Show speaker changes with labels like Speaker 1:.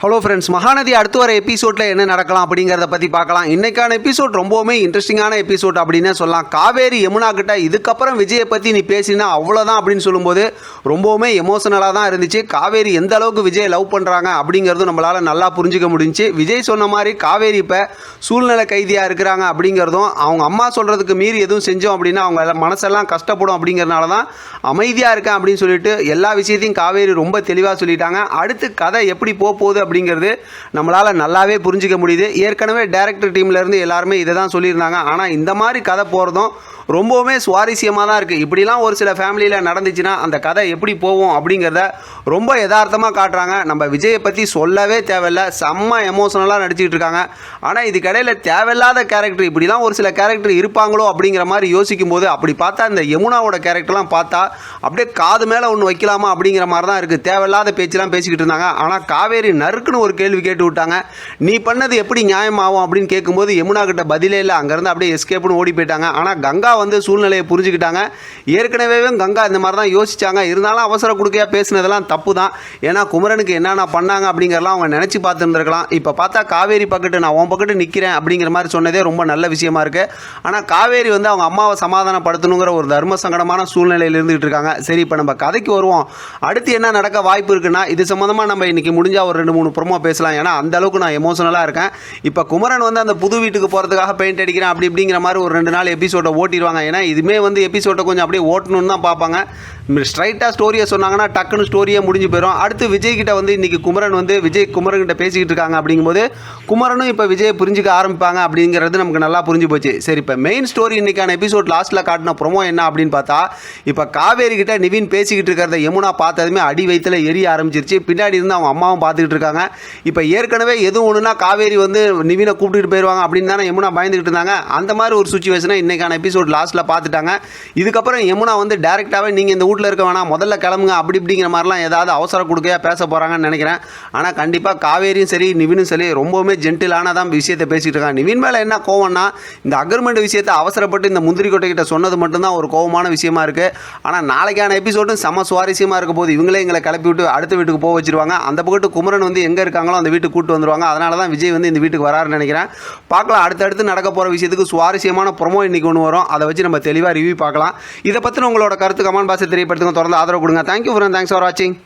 Speaker 1: Hello friends Mahanadi அடுத்து வர எபிசோடில் என்ன நடக்கலாம் அப்படிங்கிறத பற்றி பார்க்கலாம். இன்றைக்கான எபிசோட் ரொம்பவுமே இன்ட்ரெஸ்டிங்கான எபிசோட் அப்படின்னே சொல்லலாம். காவேரி யமுனா கிட்ட இதுக்கப்புறம் விஜயை பற்றி நீ பேசினா அவ்வளோதான் அப்படின்னு சொல்லும்போது ரொம்பவுமே எமோஷனலாக தான் இருந்துச்சு. காவேரி எந்த அளவுக்கு விஜயை லவ் பண்ணுறாங்க அப்படிங்கிறதும் நம்மளால் நல்லா புரிஞ்சுக்க முடிஞ்சுச்சு. விஜய் சொன்ன மாதிரி காவேரி இப்போ சூழ்நிலை கைதியாக இருக்கிறாங்க அப்படிங்கிறதும் அவங்க அம்மா சொல்கிறதுக்கு மீறி எதுவும் செஞ்சோம் அப்படின்னா அவங்க மனசெல்லாம் கஷ்டப்படும் அப்படிங்கிறனால தான் அமைதியாக இருக்கேன் அப்படின்னு சொல்லிட்டு எல்லா விஷயத்தையும் காவேரி ரொம்ப தெளிவாக சொல்லிட்டாங்க. அடுத்து கதை எப்படி போக போகுது அப்படிங்கிறது நம்மளால் நல்லாவே புரிஞ்சிக்க முடியுது. ஏற்கனவே டேரக்டர் டீம்லேருந்து எல்லாருமே இதை தான் சொல்லியிருந்தாங்க. ஆனால் இந்த மாதிரி கதை போகிறதும் ரொம்பவுமே சுவாரஸ்யமாக தான் இருக்குது இப்படிலாம் ஒரு சில ஃபேமிலியில் நடந்துச்சுன்னா அந்த கதை எப்படி போகும் அப்படிங்கிறத ரொம்ப யதார்த்தமாக காட்டுறாங்க. நம்ம விஜயை பற்றி சொல்லவே தேவையில்ல. செம்ம எமோஷனலாக நடிச்சிக்கிட்டு இருக்காங்க. ஆனால் இதுக்கடையில் தேவையில்லாத கேரக்டர் இப்படிலாம் ஒரு சில கேரக்டர் இருப்பாங்களோ அப்படிங்கிற மாதிரி யோசிக்கும் போது அப்படி பார்த்தா இந்த யமுனாவோட கேரக்டர்லாம் பார்த்தா அப்படியே காது மேலே ஒன்று வைக்கலாமா அப்படிங்கிற மாதிரி தான் இருக்குது தேவையில்லாத பேச்செலாம் பேசிக்கிட்டு இருந்தாங்க. ஆனால் காவேரி நறுக்குன்னு ஒரு கேள்வி கேட்டு விட்டாங்க. நீ பண்ணது எப்படி நியாயமாகும் அப்படின்னு கேட்கும்போது யமுனா கிட்ட பதிலே இல்லை. அங்கேருந்து அப்படியே எஸ்கேப்னு ஓடி போயிட்டாங்க. ஆனால் கங்கா வந்து சூழ்நிலையை புரிஞ்சுக்கிட்டாங்க. ஏற்கனவே கங்கா இந்த மாதிரி தான் யோசிச்சாங்க. இருந்தாலும் அவசர கொடுக்கையாக பேசினதெல்லாம் தப்பு தான் ஏன்னா குமரனுக்கு என்னென்ன பண்ணாங்க அப்படிங்கிறலாம் அவங்க நினச்சி பார்த்துருந்துருக்கலாம். இப்போ பார்த்தா காவேரி பக்கத்து நான் உன் பக்கத்து நிற்கிறேன் அப்படிங்கிற மாதிரி சொன்னதே ரொம்ப நல்ல விஷயமா இருக்குது ஆனால் காவேரி வந்து அவங்க அம்மாவை சமாதானப்படுத்தணுங்கிற ஒரு தர்ம சங்கடமான சூழ்நிலையில் இருந்துகிட்டு இருக்காங்க. சரி இப்போ நம்ம கதைக்கு வருவோம். அடுத்து என்ன நடக்க வாய்ப்பு இருக்குன்னா இது சம்மந்தமாக நம்ம இன்னைக்கு முடிஞ்சால் ஒரு ரெண்டு மூணு ப்ரோமோ பேசலாம். ஏன்னா அந்த அளவுக்கு நான் எமோஷனலாக இருக்கேன். இப்போ குமரன் வந்து அந்த புது வீட்டுக்கு போகிறதுக்காக பெயிண்ட் அடிக்கிறேன் அப்படி இப்படிங்கிற மாதிரி ஒரு ரெண்டு நாள் எபிசோடை ஓட்டிடுவாங்க. ஏன்னா இதுமே வந்து எபிசோடை கொஞ்சம் அப்படியே ஓட்டணும்னு தான் பார்ப்பாங்க. ஸ்ட்ரைட்டாக ஸ்டோரியை சொன்னாங்கன்னா டக்குன்னு ஸ்டோரியே முடிஞ்சு போயிடும் அடுத்து விஜய் கிட்ட வந்து இன்னைக்கு குமரன் வந்து விஜய் குமரன் கிட்ட பேசிக்கிட்டு இருக்காங்க அப்படிங்கும்போது குமரனும் இப்போ விஜயை புரிஞ்சுக்க ஆரம்பிப்பாங்க அப்படிங்கிறது நமக்கு நல்லா புரிஞ்சு போச்சு. சரி இப்போ மெயின் ஸ்டோரி இன்றைக்கான எபிசோட் லாஸ்ட்டில் காட்டின ப்ரோமோ என்ன அப்படின்னு பார்த்தா இப்போ காவேரி கிட்ட நிவின் பேசிக்கிட்டு இருக்கிறத யமுனா பார்த்ததுமே அடி வயிற்றுல எரிய ஆரம்பிச்சிருச்சு. பின்னாடி இருந்து அவங்க அம்மாவும் பார்த்துக்கிட்டு இருக்காங்க. இப்போ ஏற்கனவே எது ஒன்றுனா காவேரி வந்து நிவினை கூப்பிட்டுட்டு போயிடுவாங்க அப்படின்னு தானே யமுனா பயந்துக்கிட்டு இருந்தாங்க. அந்த மாதிரி ஒரு சுச்சுவேஷனை இன்றைக்கான எபிசோட் லாஸ்ட்டில் பார்த்துட்டாங்க. இதுக்கப்புறம் யமுனா வந்து டேரெக்டாகவே நீங்கள் இந்த வீட்டில் இருக்க வேணாம் முதல்ல கிளம்புங்க அப்படி இப்படிங்கிற மாதிரிலாம் ஏதாவது அவசர கொடுக்கையா பேச போகிறாங்கன்னு நினைக்கிறேன். ஆனால் கண்டிப்பாக காவேரியும் சரி நிவினும் சரி ரொம்பவுமே ஜென்டிலான தான் விஷயத்தை பேசிகிட்டு இருக்காங்க. நிவின் மேலே என்ன கோவம்னா இந்த அக்ரிமெண்ட் விஷயத்தை அவசரப்பட்டு இந்த முந்திரி கொட்டை கிட்ட சொன்னது மட்டும்தான் ஒரு கோவமான விஷயமா இருக்குது ஆனால் நாளைக்கான எபிசோடும் செம சுவாரஸ்யமாக இருக்க போது இவங்களே எங்களை கிளப்பி விட்டு அடுத்த வீட்டுக்கு போக வச்சிருவாங்க. அந்த பக்கத்து குமரன் வந்து எங்கே இருக்காங்களோ அந்த வீட்டுக்கு கூட்டு வந்துருவாங்க. அதனால தான் விஜய் வந்து இந்த வீட்டுக்கு வராருன்னு நினைக்கிறேன். பார்க்கலாம் அடுத்தடுத்து நடக்க போகிற விஷயத்துக்கு சுவாரஸ்யமான ப்ரொமோ இன்னைக்கு ஒன்று வரும். அதை வச்சு நம்ம தெளிவாக ரிவ்யூ பார்க்கலாம். இதை பற்றின உங்களோட கருத்து கமெண்ட் பாக்ஸை தெரியப்படுத்துங்க. தொடர்ந்து ஆதரவு கொடுங்க. தேங்க்யூ ஃப்ரெண்ட் தேங்க்ஸ் ஃபார் வாட்சிங்